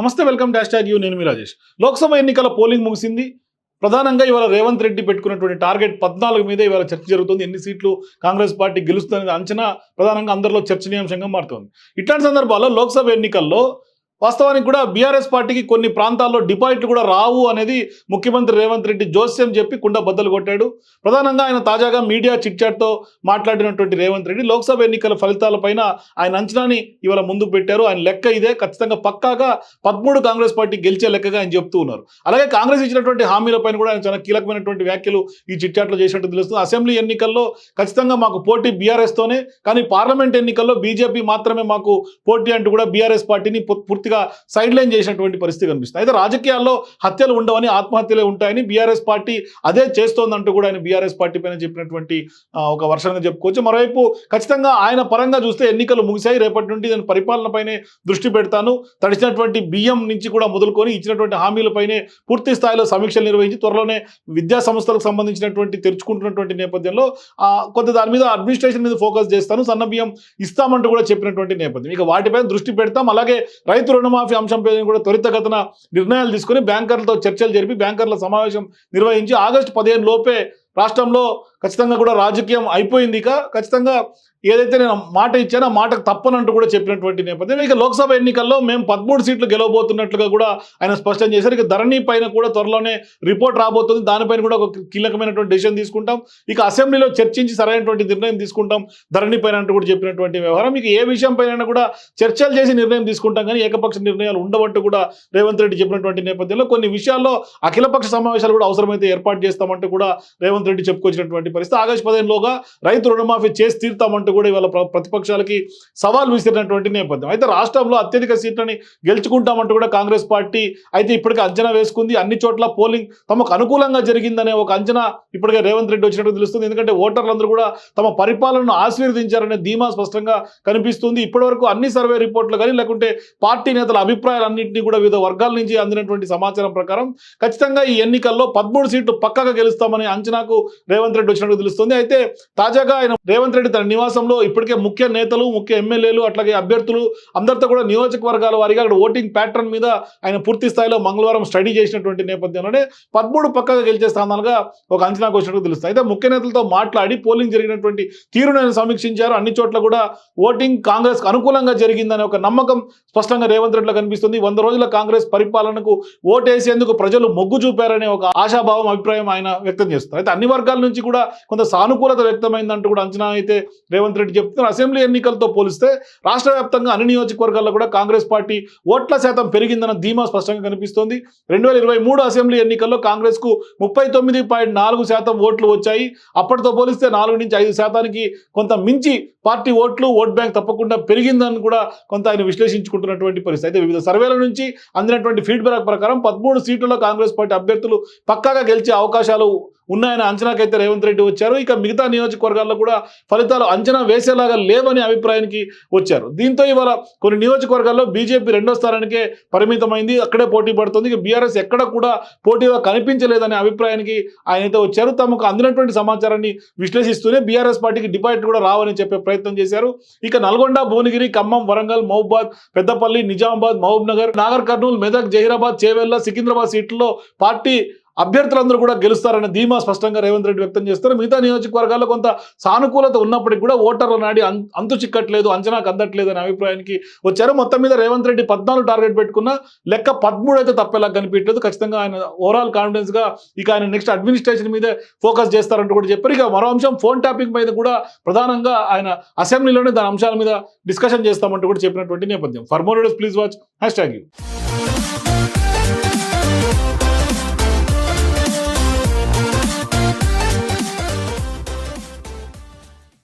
నమస్తే welcome dash tag you నేను మీ రాజేష్. లోక్సభ ఎన్నికల పోలింగ్ ముగిసింది. ప్రధానంగా ఇవాళ రేవంత్ రెడ్డి పెట్టుకున్నటువంటి టార్గెట్ పద్నాలుగు మీద ఇవాళ చర్చ జరుగుతుంది. ఎన్ని సీట్లు కాంగ్రెస్ పార్టీ గెలుస్తుందనే అంచనా ప్రధానంగా అందరిలో చర్చనీయాంశంగా మారుతోంది. ఇట్లాంటి సందర్భాల్లో లోక్సభ ఎన్నికల్లో వాస్తవానికి కూడా బీఆర్ఎస్ పార్టీకి కొన్ని ప్రాంతాల్లో డిపాజిట్లు కూడా రావు అనేది ముఖ్యమంత్రి రేవంత్ రెడ్డి జోస్యం చెప్పి కుండ బద్దలు కొట్టాడు. ప్రధానంగా ఆయన తాజాగా మీడియా చిట్చాట్తో మాట్లాడినటువంటి రేవంత్ రెడ్డి లోక్సభ ఎన్నికల ఫలితాలపైన ఆయన అంచనాని ఇవాళ ముందుకు పెట్టారు. ఆయన లెక్క ఇదే. ఖచ్చితంగా పక్కాగా పదమూడు కాంగ్రెస్ పార్టీ గెలిచే లెక్కగా ఆయన చెప్తూ ఉన్నారు. అలాగే కాంగ్రెస్ ఇచ్చినటువంటి హామీలపైన కూడా ఆయన చాలా కీలకమైనటువంటి వ్యాఖ్యలు ఈ చిట్చాట్లో చేసినట్టు తెలుస్తుంది. అసెంబ్లీ ఎన్నికల్లో ఖచ్చితంగా మాకు పోటీ బీఆర్ఎస్ తోనే కానీ పార్లమెంట్ ఎన్నికల్లో బీజేపీ మాత్రమే మాకు పోటీ అంటూ కూడా బీఆర్ఎస్ పార్టీని పూర్తి పూర్తిగా సైడ్ లైన్ చేసినటువంటి పరిస్థితి కనిపిస్తుంది. అయితే రాజకీయాల్లో హత్యలు ఉండవని ఆత్మహత్యలే ఉంటాయని బీఆర్ఎస్ పార్టీ అదే చేస్తోందంటూ కూడా ఆయన బీఆర్ఎస్ పార్టీ పైన చెప్పినటువంటి ఒక వర్షంగా చెప్పుకోవచ్చు. మరోవైపు ఖచ్చితంగా ఆయన పరంగా చూస్తే ఎన్నికలు ముగిశాయి. రేపటి నుండి నేను పరిపాలనపైనే దృష్టి పెడతాను. తడిచినటువంటి బియ్యం నుంచి కూడా మొదలుకొని ఇచ్చినటువంటి హామీలపైనే పూర్తి స్థాయిలో సమీక్షలు నిర్వహించి త్వరలోనే విద్యా సంస్థలకు సంబంధించినటువంటి తెరుచుకుంటున్నటువంటి నేపథ్యంలో ఆ, కొంత దాని మీద అడ్మినిస్ట్రేషన్ మీద ఫోకస్ చేస్తాను. సన్న బియ్యం ఇస్తామంటూ కూడా చెప్పినటువంటి నేపథ్యం. ఇక వాటిపైన దృష్టి పెడతాం. అలాగే రైతు రుణమాఫీ అంశంపై కూడా త్వరితగతన నిర్ణయాలు తీసుకుని బ్యాంకర్లతో చర్చలు జరిపి బ్యాంకర్ల సమావేశం నిర్వహించి ఆగస్టు పదిహేను లోపే రాష్ట్రంలో ఖచ్చితంగా కూడా రాజకీయం అయిపోయింది ఇక. ఖచ్చితంగా ఏదైతే నేను మాట ఇచ్చానో మాటకు తప్పనంటూ కూడా చెప్పినటువంటి నేపథ్యం ఇక లోక్సభ ఎన్నికల్లో మేము పదమూడు సీట్లు గెలవబోతున్నట్లుగా కూడా ఆయన స్పష్టం చేశారు. ఇక ధరణి పైన కూడా త్వరలోనే రిపోర్ట్ రాబోతుంది. దానిపైన కూడా ఒక కీలకమైనటువంటి డెసిషన్ తీసుకుంటాం. ఇక అసెంబ్లీలో చర్చించి సరైనటువంటి నిర్ణయం తీసుకుంటాం. ధరణి పైన అంటూ కూడా చెప్పినటువంటి వ్యవహారం. ఇక ఏ విషయం పైన కూడా చర్చలు చేసి నిర్ణయం తీసుకుంటాం కానీ ఏకపక్ష నిర్ణయాలు ఉండవంటూ కూడా రేవంత్ రెడ్డి చెప్పినటువంటి నేపథ్యంలో కొన్ని విషయాల్లో అఖిలపక్ష సమావేశాలు కూడా అవసరమైతే ఏర్పాటు చేస్తామంటూ కూడా రేవంత్ రెడ్డి చెప్పుకొచ్చినటువంటి పరిస్థితి. ఆగస్టు పదిహేనులోగా రైతు రుణమాఫీ చేసి తీరుతామంటూ కూడా ఇవాళ ప్రతిపక్షాలకి సవాల్ విసిరినటువంటి నేపథ్యం. అయితే రాష్ట్రంలో అత్యధిక సీట్లని గెలుచుకుంటామంటూ కూడా కాంగ్రెస్ పార్టీ అయితే ఇప్పటికే అంచనా వేసుకుంది. అన్ని చోట్ల పోలింగ్ తమకు అనుకూలంగా జరిగిందనే ఒక అంచనా ఇప్పటికే రేవంత్ రెడ్డి వచ్చినట్టు తెలుస్తుంది. ఎందుకంటే ఓటర్లందరూ కూడా తమ పరిపాలనను ఆశీర్వదించారనే ధీమా స్పష్టంగా కనిపిస్తుంది. ఇప్పటివరకు అన్ని సర్వే రిపోర్ట్లు కానీ లేకుంటే పార్టీ నేతల అభిప్రాయాలన్నింటినీ కూడా వివిధ వర్గాల నుంచి అందినటువంటి సమాచారం ప్రకారం ఖచ్చితంగా ఈ ఎన్నికల్లో పదమూడు సీట్లు పక్కగా గెలుస్తామనే అంచనాకు రేవంత్ రెడ్డి చేసినట్టు తెలుస్తుంది. అయితే తాజాగా ఆయన రేవంత్ రెడ్డి తన నివాసంలో ఇప్పటికే ముఖ్య నేతలు ముఖ్య ఎమ్మెల్యేలు అట్లాగే అభ్యర్థులు అందరితో కూడా నియోజకవర్గాల వారిగా అక్కడ ఓటింగ్ ప్యాటర్న్ మీద ఆయన పూర్తి స్థాయిలో మంగళవారం స్టడీ చేసినటువంటి నేపథ్యంలోనే పదమూడు పక్కగా గెలిచే స్థానాలుగా ఒక అంచనాకు వచ్చినట్టు తెలుస్తుంది. అయితే ముఖ్య నేతలతో మాట్లాడి పోలింగ్ జరిగినటువంటి తీరును ఆయన సమీక్షించారు. అన్ని చోట్ల కూడా ఓటింగ్ కాంగ్రెస్ అనుకూలంగా జరిగిందనే ఒక నమ్మకం స్పష్టంగా రేవంత్ రెడ్డిలో కనిపిస్తుంది. వంద రోజుల కాంగ్రెస్ పరిపాలనకు ఓటేసేందుకు ప్రజలు మొగ్గు చూపారనే ఒక ఆశాభావం అభిప్రాయం ఆయన వ్యక్తం చేస్తారు అయితే అన్ని వర్గాల నుంచి కూడా కొంత సానుకూలత వ్యక్తమైందంటూ కూడా అంచనా అయితే రేవంత్ రెడ్డి చెప్తున్నారు. అసెంబ్లీ ఎన్నికలతో పోలిస్తే రాష్ట్ర వ్యాప్తంగా అన్ని నియోజకవర్గాల్లో కూడా కాంగ్రెస్ పార్టీ ఓట్ల శాతం పెరిగిందన్న ధీమా స్పష్టంగా కనిపిస్తోంది. రెండు వేల ఇరవై మూడు అసెంబ్లీ ఎన్నికల్లో కాంగ్రెస్కు ముప్పై తొమ్మిది పాయింట్ నాలుగు శాతం ఓట్లు వచ్చాయి. అప్పటితో పోలిస్తే నాలుగు నుంచి ఐదు శాతానికి కొంత మించి పార్టీ ఓట్లు ఓట్ బ్యాంక్ తప్పకుండా పెరిగిందని కూడా కొంత ఆయన విశ్లేషించుకుంటున్నటువంటి పరిస్థితి. అయితే వివిధ సర్వేల నుంచి అందినటువంటి ఫీడ్బ్యాక్ ప్రకారం పదమూడు సీట్లలో కాంగ్రెస్ పార్టీ అభ్యర్థులు పక్కాగా గెలిచే అవకాశాలు ఉన్నాయని అంచనాకైతే రేవంత్ రెడ్డి వచ్చారు. ఇక మిగతా నియోజకవర్గాల్లో కూడా ఫలితాలు అంచనా వేసేలాగా లేవని అభిప్రాయానికి వచ్చారు. దీంతో ఇవాళ కొన్ని నియోజకవర్గాల్లో బీజేపీ రెండో స్థానానికే పరిమితమైంది. అక్కడే పోటీ పడుతుంది. ఇక బీఆర్ఎస్ ఎక్కడ కూడా పోటీగా కనిపించలేదనే అభిప్రాయానికి ఆయన అయితే వచ్చారు. తమకు అందినటువంటి సమాచారాన్ని విశ్లేషిస్తూనే బీఆర్ఎస్ పార్టీకి డిపాజిట్ కూడా రావని చెప్పే ప్రయత్నం చేశారు. ఇక నల్గొండ భువనగిరి ఖమ్మం వరంగల్ మహబూబాద్ పెద్దపల్లి నిజామాబాద్ మహబూబ్ నగర్ నాగర్ కర్నూలు మెదక్ జహీరాబాద్ చేవెళ్ళ సికింద్రాబాద్ సీట్లలో పార్టీ అభ్యర్థులందరూ కూడా గెలుస్తారనే ధీమా స్పష్టంగా రేవంత్ రెడ్డి వ్యక్తం చేస్తారు. మిగతా నియోజకవర్గాల్లో కొంత సానుకూలత ఉన్నప్పటికీ కూడా ఓటర్ల నాడి అం- అంతు చిక్కట్లేదు అంచనాకు అందట్లేదు అనే అభిప్రాయానికి వచ్చారు. మొత్తం మీద రేవంత్ రెడ్డి పద్నాలుగు టార్గెట్ పెట్టుకున్న లెక్క పదమూడు అయితే తప్పేలా కనిపించలేదు ఖచ్చితంగా ఆయన ఓవరాల్ కాన్ఫిడెన్స్గా ఇక ఆయన నెక్స్ట్ అడ్మినిస్ట్రేషన్ మీదే ఫోకస్ చేస్తారంటూ కూడా చెప్పారు. ఇక మరో అంశం ఫోన్ ట్యాపింగ్ మీద కూడా ప్రధానంగా ఆయన అసెంబ్లీలోనే దాని అంశాల మీద డిస్కషన్ చేస్తామంటూ కూడా చెప్పినటువంటి నేపథ్యం. For more please watch hashtag U.